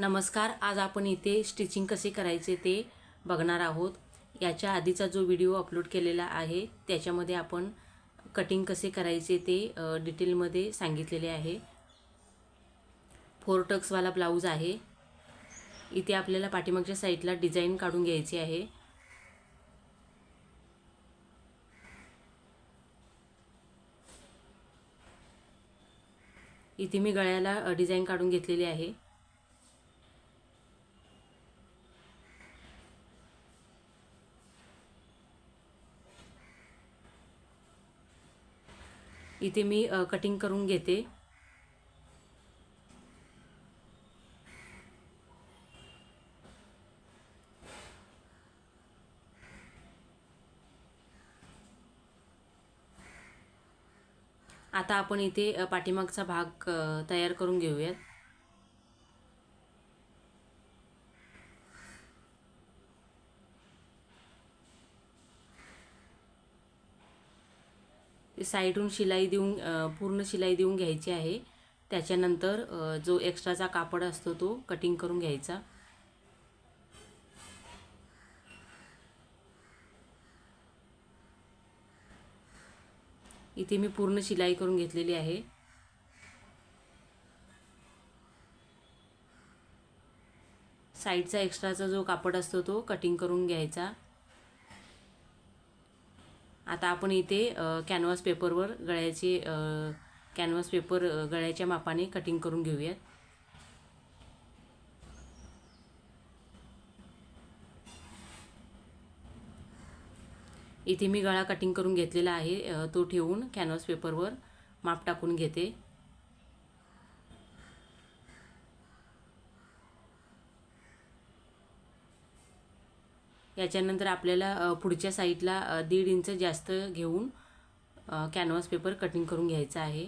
नमस्कार आज आपण इथे स्टिचिंग कसे करायचे ते बघणार आहोत. याच्या आधीचा जो व्हिडिओ अपलोड केलेला आहे त्याच्यामध्ये आपण कटिंग कसे करायचे ते डिटेलमध्ये सांगितलेले आहे. फोर टक्सवाला ब्लाऊज आहे. इथे आपल्याला पाठीमागच्या साईडला डिझाईन काढून घ्यायची आहे. इथे मी गळ्याला डिझाईन काढून घेतलेली आहे. इथे मी कटिंग करून घेते. आता आपण इथे पाठीमागचा भाग तयार करून घेऊयात. ते साईडहून शिलाई देऊन पूर्ण शिलाई देऊन घ्यायची आहे. त्याच्यानंतर जो एक्स्ट्राचा कापड असतो तो कटिंग करून घ्यायचा. इथे मी पूर्ण शिलाई करून घेतलेली आहे. साईडचा एक्स्ट्राचा जो कापड असतो तो कटिंग करून घ्यायचा. आता आपण इथे कॅनव्हास पेपरवर गळ्याचे कॅनव्हास पेपर गळ्याच्या मापाने कटिंग करून घेऊयात. इथे मी गळा कटिंग करून घेतलेला आहे तो ठेवून कॅनव्हास पेपरवर माप टाकून घेते. याच्यानंतर आपल्याला पुढच्या साईडला दीड इंच जास्त घेऊन कॅनव्हास पेपर कटिंग करून घ्यायचा आहे.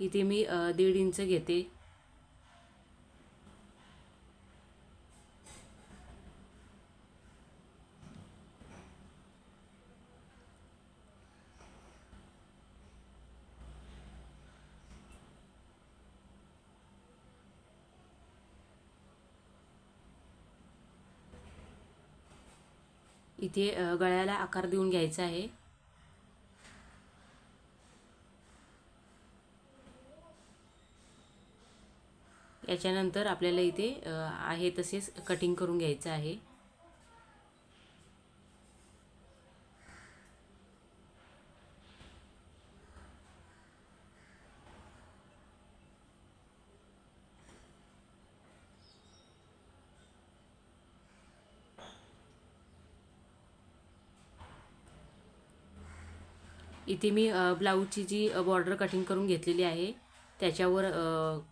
इथे मी दीड इंच घेते. इथे गळ्याला आकार देऊन घ्यायचा आहे. याच्यानंतर आपल्याला इथे आहे तसेच कटिंग करून घ्यायचं आहे. इथे मी ब्लाऊजची जी बॉर्डर कटिंग करून घेतलेली आहे त्याच्यावर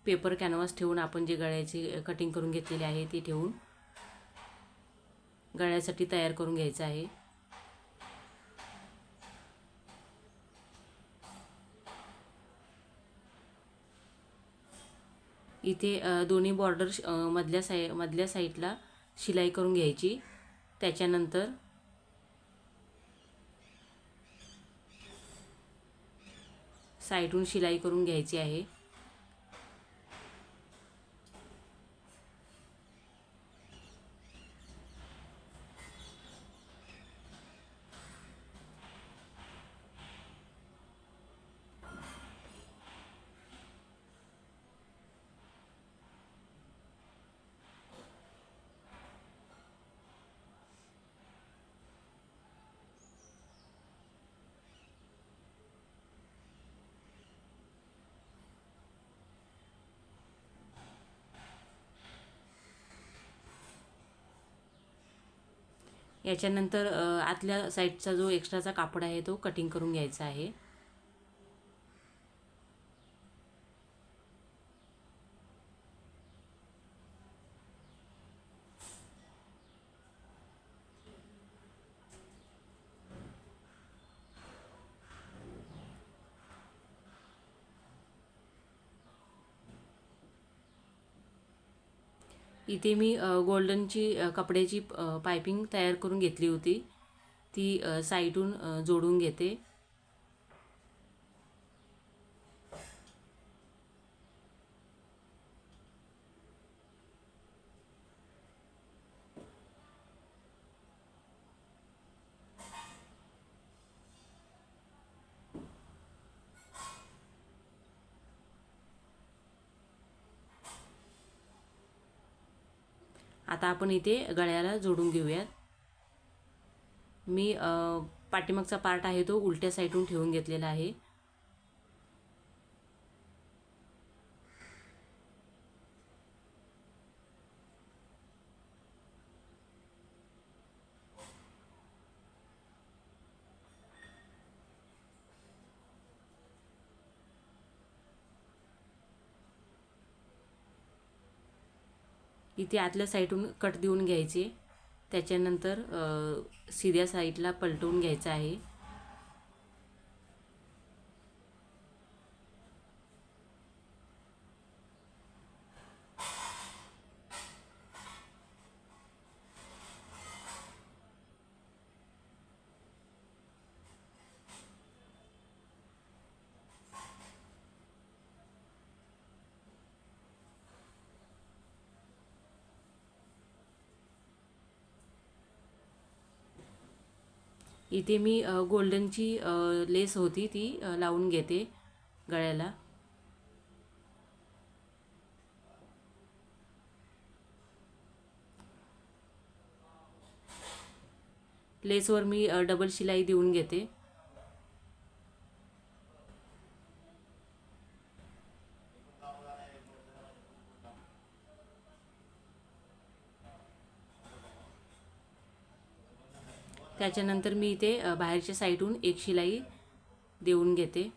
पेपर कॅनव्हास ठेवून आपण जे गळ्याची कटिंग करून घेतलेली आहे ती ठेवून गळ्यासाठी तयार करून घ्यायचं आहे. इथे दोन्ही बॉर्डर श- मधल्या साई मधल्या साईडला शिलाई करून घ्यायची. त्याच्यानंतर साईडून शिलाई करून घ्यायची आहे. याच्यानंतर आतल्या साईडचा जो एक्स्ट्राचा कापड आहे तो कटिंग करून घ्यायचा आहे. इथे मी गोल्डनची कपड्याची पायपिंग तयार करून घेतली होती. ती अ, साईडून जोडून घेते. आता आपण इथे गळ्याला जोडून घेऊयात. मी पाठीमागचा पार्ट आहे तो उलट्या साईडून ठेवून घेतलेला आहे. इथे आतल्या साईडून कट देऊन घ्यायचे. त्याच्यानंतर सिध्या साईडला पलटवून घ्यायचं आहे. इथे मी गोल्डनची लेस होती ती लावून घेते गळ्याला. लेसवर मी डबल शिलाई देऊन घेते. त्याच्यानंतर मी इथे बाहेरच्या साईडहून एक शिलाई देऊन घेते.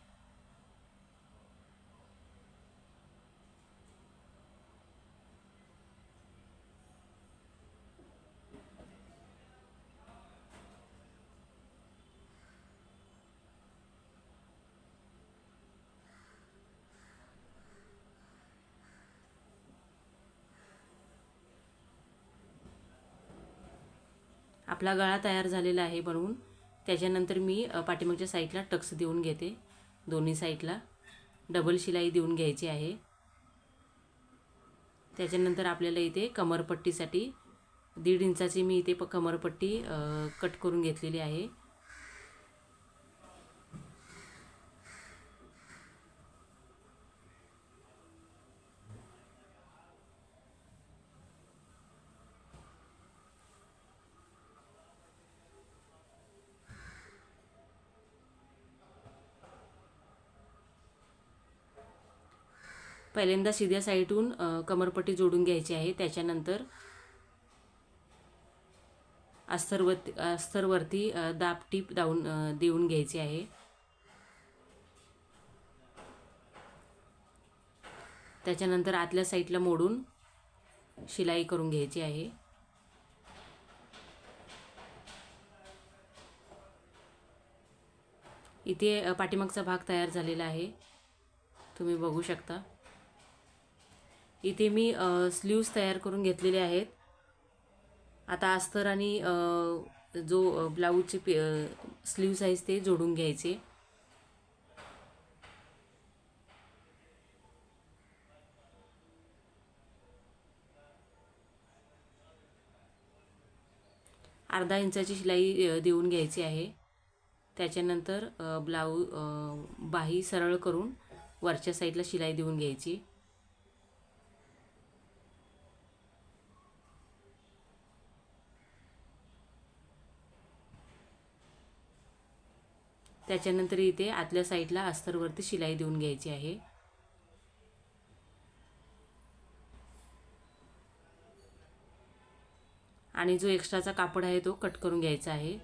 आपला गळा तयार झालेला आहे बनवून त्याच्यानंतर मी पाठीमागच्या साईडला टक्स देऊन घेते दोन्ही साईडला. डबल शिलाई देऊन घ्यायची आहे. त्याच्यानंतर आपल्याला इथे कमरपट्टीसाठी दीड इंचाची मी इथे प कमरपट्टी कट करून घेतलेली आहे. पहिल्यांदा सीध्या साईडून कमरपट्टी जोडून घ्यायची आहे. त्याच्यानंतर अस्तरवरती अस्तरवरती दाबटीप दाब टीप दावून देऊन घ्यायची आहे. त्याच्यानंतर आतल्या साईडला मोडून शिलाई करून घ्यायची आहे. इथे पाठीमागचा भाग तयार झालेला आहे. तुम्ही बघू शकता. इथे मी स्लीव्स तयार करून घेतलेले आहेत. आता अस्तर आणि जो ब्लाऊजचे पी स्लीव्स आहेत ते जोडून घ्यायचे. अर्धा इंचाची शिलाई देऊन घ्यायची आहे. त्याच्यानंतर ब्लाऊ बाही सरळ करून वरच्या साईडला शिलाई देऊन घ्यायची. त्याच्यानंतर इथे आतल्या साईडला अस्तरवरती शिलाई देऊन घ्यायची आहे. आणि जो एक्स्ट्राचा कापड आहे तो कट करून घ्यायचा आहे.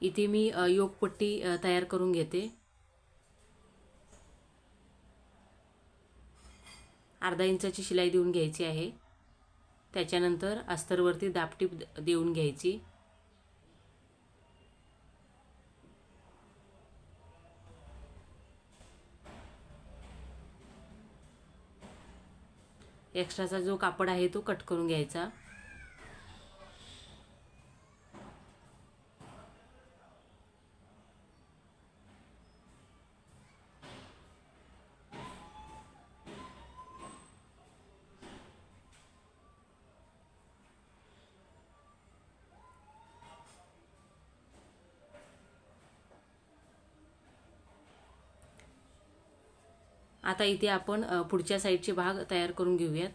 इथे मी योगपट्टी तयार करून घेते. अर्धा इंचाची शिलाई देऊन घ्यायची आहे. त्याच्यानंतर अस्तरवरती दापटीप देऊन घ्यायची. एक्स्ट्राचा जो कापड आहे तो कट करून घ्यायचा. आता इथे आपण पुढच्या साईडचे भाग तयार करून घेऊयात.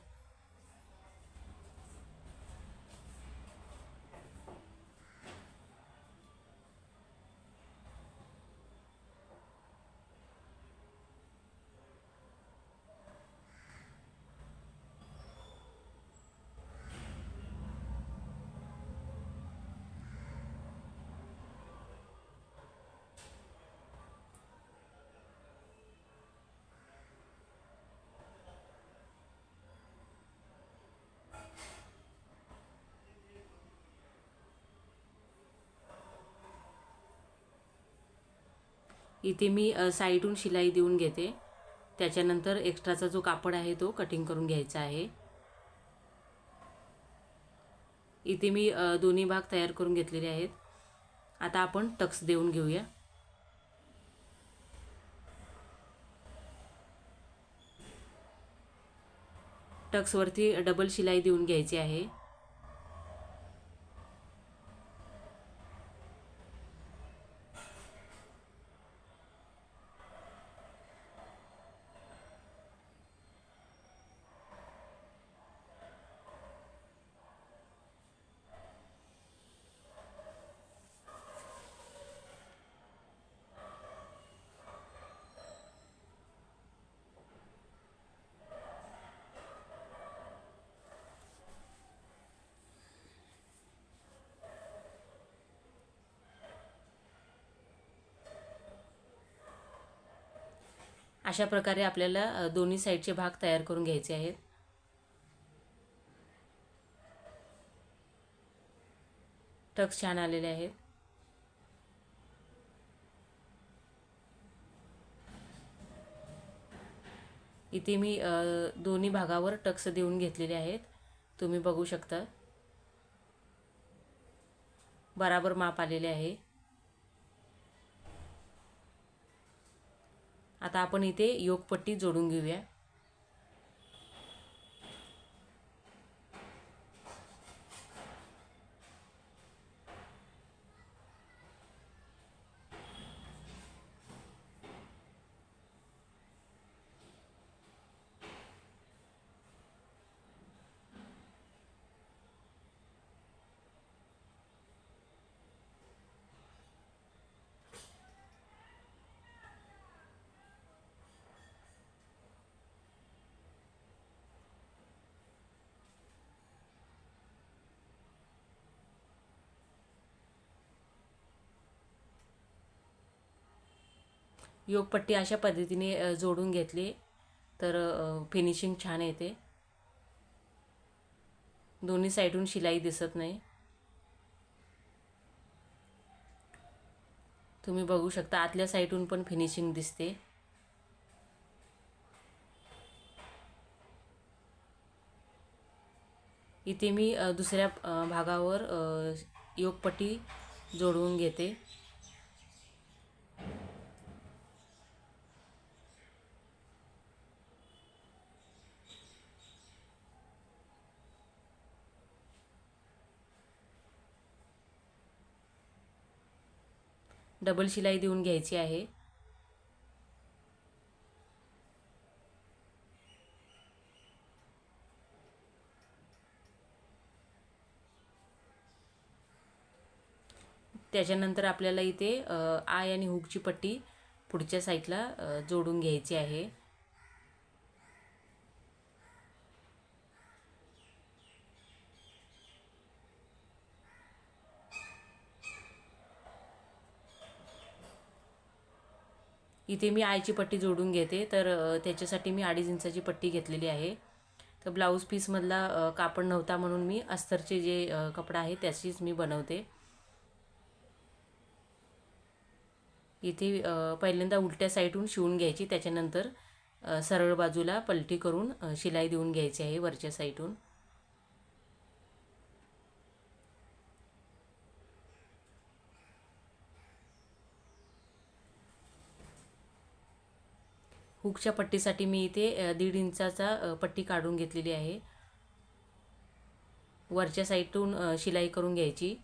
इथे मी साईडून शिलाई देऊन घेते. त्याच्यानंतर एक्स्ट्राचा जो कापड आहे तो कटिंग करून घ्यायचा आहे. इथे मी दोन्ही भाग तयार करून घेतलेले आहेत. आता आपण टक्स देऊन घेऊया. टक्सवरती डबल शिलाई देऊन घ्यायची आहे. अशा प्रकारे आपल्याला दोन्ही साईडचे भाग तयार करून घ्यायचे आहेत. टक्स छान आलेले आहेत. इथे मी दोन्ही भागावर टक्स देऊन घेतलेले आहेत. तुम्ही बघू शकता. बराबर माप आलेले आहे. आता आपण इथे योगपट्टी जोडून घेऊया. योगपट्टी अशा पद्धतीने जोडून घेतली. तर फिनिशिंग छान येते. दोन्ही साईडून शिलाई दिसत नाही. तुम्ही बघू शकता आतल्या साईडून पण फिनिशिंग दिसते. इथे मी दुसऱ्या भागावर योगपट्टी जोडवून घेते. डबल शिलाई देऊन घ्यायची आहे. त्याच्यानंतर आपल्याला इथे आय आणि हुकची पट्टी पुढच्या साईडला जोडून घ्यायची आहे. इथे मी आयची पट्टी जोडून घेते. तर त्याच्यासाठी मी अडीच इंचाची पट्टी घेतलेली आहे. तर ब्लाऊज पीसमधला कापड नव्हता म्हणून मी अस्तरचे जे कपडा आहे त्याचीच मी बनवते. इथे पहिल्यांदा उलट्या साईडहून शिवून घ्यायची. त्याच्यानंतर सरळ बाजूला पलटी करून शिलाई देऊन घ्यायची आहे वरच्या साईडहून. हुकच्या पट्टीसाठी मी इथे दीड इंचाचा पट्टी काढून घेतलेली आहे. वरच्या साईडून शिलाई करून घ्यायची.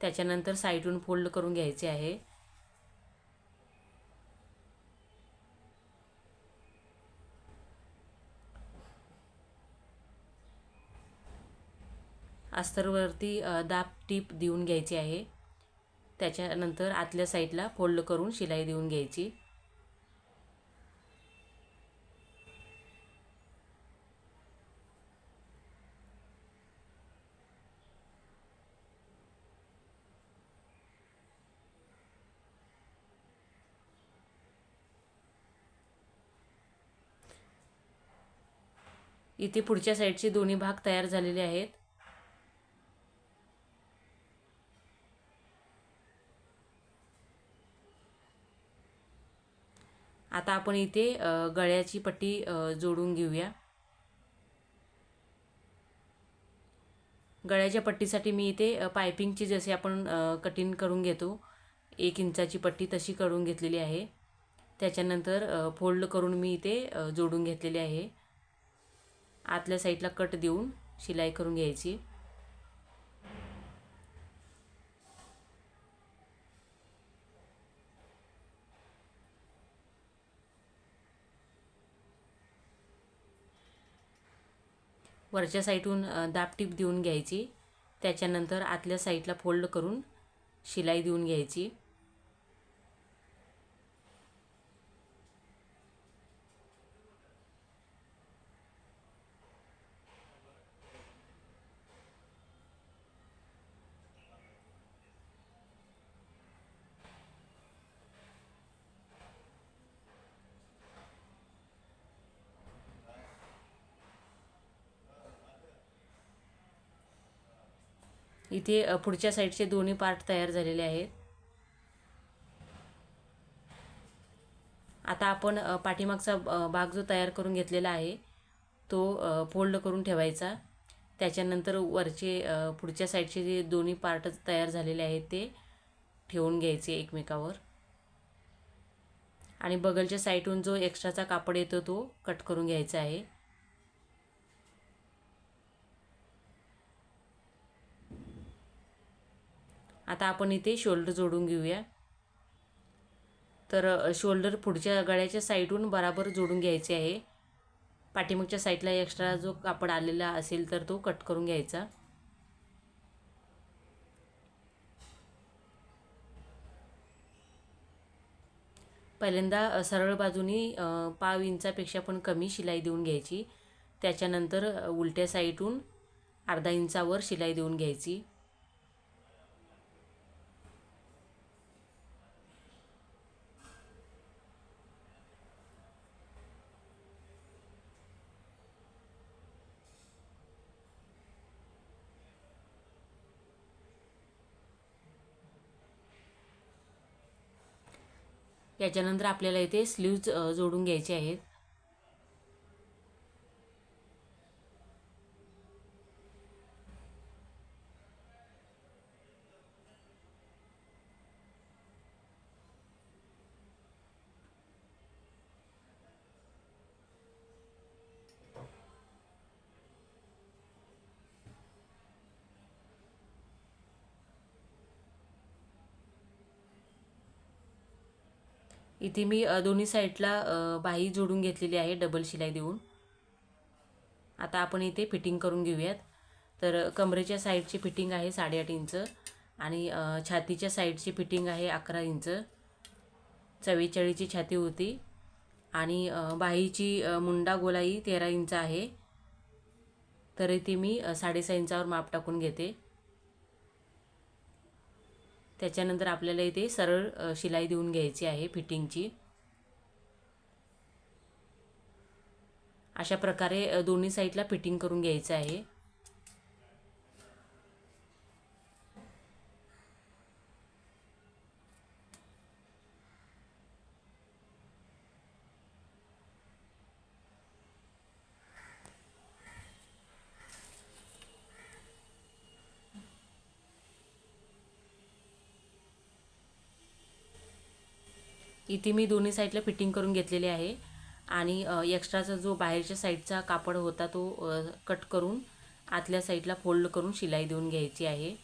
त्याच्यानंतर साईडून फोल्ड करून घ्यायचे आहे. अस्तरवरती दाब टीप देऊन घ्यायची आहे. त्याच्यानंतर आतल्या साईडला फोल्ड करून शिलाई देऊन घ्यायची. इथे पुढच्या साईडचे दोन्ही भाग तयार झालेले आहेत. आता आपण इथे गळ्याची पट्टी जोडून घेऊया. गळ्याच्या पट्टीसाठी मी इथे पायपिंगची जसे आपण कटिंग करून घेतो एक इंचाची पट्टी तशी करून घेतलेली आहे. त्याच्यानंतर फोल्ड करून मी इथे जोडून घेतलेली आहे. आतल्या साईडला कट देऊन शिलाई करून घ्यायची. वरच्या साईडहून दाबटीप देऊन घ्यायची. त्याच्यानंतर आतल्या साईडला फोल्ड करून शिलाई देऊन घ्यायची. इथे पुढच्या साईडचे दोन्ही पार्ट तयार झालेले आहेत. आता आपण पाठीमागचा भाग जो तयार करून घेतलेला आहे तो फोल्ड करून ठेवायचा. त्याच्यानंतर वरचे पुढच्या साईडचे जे दोन्ही पार्ट तयार झालेले आहेत ते ठेवून घ्यायचे एकमेकावर. आणि बगलच्या साईडहून जो एक्स्ट्राचा कापड येतो तो कट करून घ्यायचा आहे. आता आपण इथे शोल्डर जोडून घेऊया. तर शोल्डर पुढच्या गळ्याच्या साईडहून बराबर जोडून घ्यायचे आहे. पाठीमागच्या साईडला एक्स्ट्रा जो कापड आलेला असेल तर तो कट करून घ्यायचा. पहिल्यांदा सरळ बाजूनी पाव इंचापेक्षा पण कमी शिलाई देऊन घ्यायची. त्याच्यानंतर उलट्या साईडहून अर्धा इंचावर शिलाई देऊन घ्यायची. याच्यानंतर आपल्याला इथे स्लीव्ज जोडून घ्यायचे आहेत. इथे मी दोन्ही साईडला बाही जोडून घेतलेली आहे डबल शिलाई देऊन. आता आपण इथे फिटिंग करून घेऊयात. तर कमरेच्या साईडची फिटिंग आहे साडेआठ इंच आणि छातीच्या साईडची फिटिंग आहे अकरा इंच. चव्वेचाळीसची छाती होती आणि बाहीची मुंडा गोलाई तेरा इंच आहे. तर इथे मी साडेसहा इंचावर माप टाकून घेते. त्याच्यानंतर आपल्याला इथे सरळ शिलाई देऊन घ्यायची आहे फिटिंगची. अशा प्रकारे दोन्ही साईडला फिटिंग करून घ्यायचं आहे. इथे मी दोन्ही साईडला फिटिंग करून घेतलेली आहे. आणि एक्स्ट्राचा जो बाहेरच्या साईडचा कापड होता तो कट करून आतल्या साईडला फोल्ड करून शिलाई देऊन घ्यायची आहे.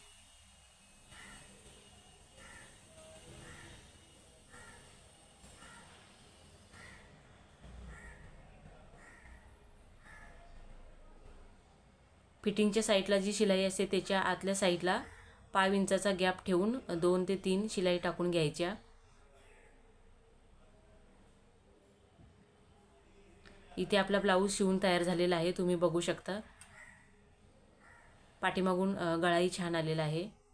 फिटिंगच्या साईडला जी शिलाई असते त्याच्या आतल्या साईडला पाव इंचाचा गॅप ठेवून दोन ते तीन शिलाई टाकून घ्यायच्या. इथे आपला ब्लाऊज शिवून तयार झालेला आहे तुम्ही बघू शकता. पाठीमागून गळाही छान आलेला आहे.